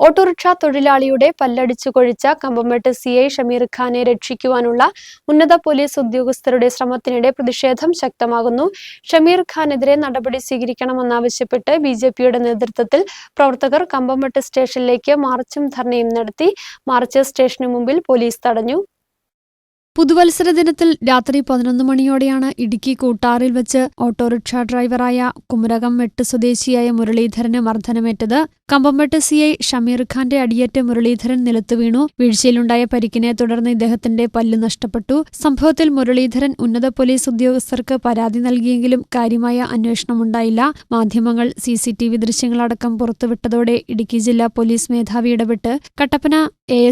Autorickshaw തൊഴിലാളിയുടെ പല്ലടിച്ചു കൊഴിച്ച കമ്പമെട്ട് സി ഐ ഷമീർ ഖാനെ രക്ഷിക്കുവാനുള്ള ഉന്നത പോലീസ് ഉദ്യോഗസ്ഥരുടെ ശ്രമത്തിനിടെ പ്രതിഷേധം ശക്തമാകുന്നു. ഷമീർ ഖാനെതിരെ നടപടി സ്വീകരിക്കണമെന്നാവശ്യപ്പെട്ട് ബി ജെ പിയുടെ നേതൃത്വത്തിൽ പ്രവർത്തകർ കമ്പമെട്ട് സ്റ്റേഷനിലേക്ക് മാർച്ചും ധർണയും നടത്തി. മാർച്ച് സ്റ്റേഷന് മുമ്പിൽ പോലീസ് തടഞ്ഞു. പുതുവത്സര ദിനത്തിൽ രാത്രി പതിനൊന്ന് മണിയോടെയാണ് ഇടുക്കി കൂട്ടാറിൽ വെച്ച് ഓട്ടോറിക്ഷ ഡ്രൈവറായ കുമരകം വെട്ട് സ്വദേശിയായ മുരളീധരന് മർദ്ദനമേറ്റത്. കമ്പംവെട്ട് സിഐ ഷമീർ ഖാന്റെ അടിയേറ്റ് മുരളീധരൻ നിലത്തു വീണു. വീഴ്ചയിലുണ്ടായ പരിക്കിനെ തുടർന്ന് ഇദ്ദേഹത്തിന്റെ പല്ല് നഷ്ടപ്പെട്ടു. സംഭവത്തിൽ മുരളീധരൻ ഉന്നത പോലീസ് ഉദ്യോഗസ്ഥർക്ക് പരാതി നൽകിയെങ്കിലും കാര്യമായ അന്വേഷണമുണ്ടായില്ല മാധ്യമങ്ങൾ സിസിടിവി ദൃശ്യങ്ങളടക്കം പുറത്തുവിട്ടതോടെ ഇടുക്കി ജില്ലാ പോലീസ് മേധാവി ഇടപെട്ട് കട്ടപ്പന എ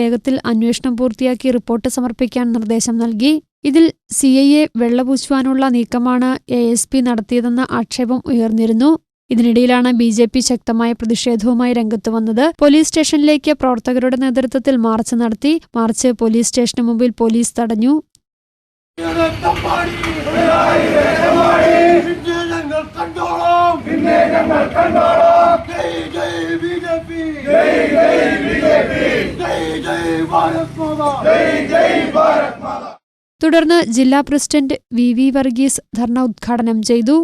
വേഗത്തിൽ അന്വേഷണം പൂർത്തിയാക്കി റിപ്പോർട്ട് സമർപ്പിക്കാൻ നിർദ്ദേശം നൽകി. ഇതിൽ സി ഐ എ വെള്ളപൂശുവാനുള്ള നീക്കമാണ് എ എസ് പി നടത്തിയതെന്ന ആക്ഷേപം ഉയർന്നിരുന്നു. ഇതിനിടയിലാണ് ബി ജെ പി ശക്തമായ പ്രതിഷേധവുമായി രംഗത്ത് വന്നത്. പോലീസ് സ്റ്റേഷനിലേക്ക് പ്രവർത്തകരുടെ നേതൃത്വത്തിൽ മാർച്ച് നടത്തി. മാർച്ച് പോലീസ് സ്റ്റേഷന് മുമ്പിൽ പോലീസ് തടഞ്ഞു. ജയ് ബി ജെ പി. ജയ് ജയ് ബിജെപി ജയ് ജയ് ഭാരത് മാതാ ജയ് ജയ് ഭാരത് മാതാ തുടർന്ന് ജില്ലാ president V V Varghese dharna ഉദ്ഘാടനം ചെയ്തു.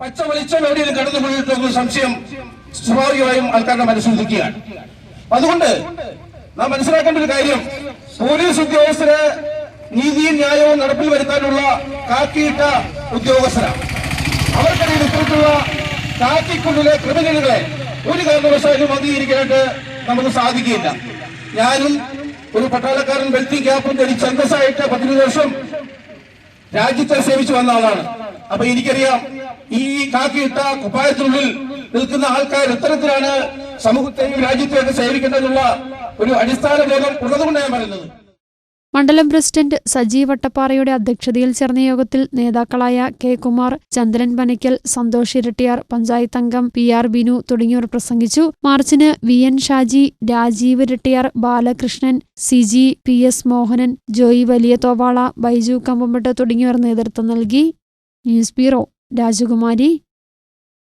പച്ച വെളിച്ചം എവിടെയും കടന്നു പോയിട്ടുള്ള സംശയം സ്വാഭാവികമായും ആൾക്കാരുടെ മനസ്സിലിരിക്കുകയാണ് അതുകൊണ്ട് നാം മനസ്സിലാക്കേണ്ട ഒരു കാര്യം പോലീസ് ഉദ്യോഗസ്ഥരെ നീതിയും ന്യായവും നടപ്പിൽ വരുത്താനുള്ള കാക്കിയിട്ട ഉദ്യോഗസ്ഥരാണ്. അവർക്കിടയിൽ ഇത്തരത്തിലുള്ള കാക്കിക്കുള്ളിലെ ക്രിമിനലുകളെ ഒരു കാരണവശാലും അംഗീകരിക്കാനായിട്ട് നമുക്ക് സാധിക്കില്ല. ഞാനും ഒരു പട്ടാളക്കാരൻ ബെൽറ്റിംഗ് ക്യാപ്പും ധരിച്ച് അന്തസ്സായിട്ട് പതിനൊന്ന് വർഷം രാജ്യത്തെ സേവിച്ചു വന്ന ആളാണ്. അപ്പൊ എനിക്കറിയാം ഈ കാക്കിയിട്ട കുപ്പായത്തിനുള്ളിൽ നിൽക്കുന്ന ആൾക്കാർ എത്തരത്തിലാണ് സമൂഹത്തെയും രാജ്യത്തെയൊക്കെ സേവിക്കേണ്ടതുള്ള ഒരു അടിസ്ഥാന ബോധം ഉള്ളതുകൊണ്ട് ഞാൻ പറയുന്നത്. മണ്ഡലം പ്രസിഡന്റ് സജീവ് വട്ടപ്പാറയുടെ അധ്യക്ഷതയിൽ ചേർന്ന യോഗത്തിൽ നേതാക്കളായ കെ കുമാർ ചന്ദ്രൻ പനയ്ക്കൽ സന്തോഷ് ഇരട്ടിയാർ പഞ്ചായത്ത് അംഗം പി ആർ ബിനു തുടങ്ങിയവർ പ്രസംഗിച്ചു. മാർച്ചിന് V N Shaji Rajeev Erattayar Balakrishnan C G P S Mohanan Joy Valiya Thovala Baiju കമ്പമ്പട്ട് തുടങ്ങിയവർ നേതൃത്വം നൽകി. ന്യൂസ് ബ്യൂറോ രാജകുമാരി.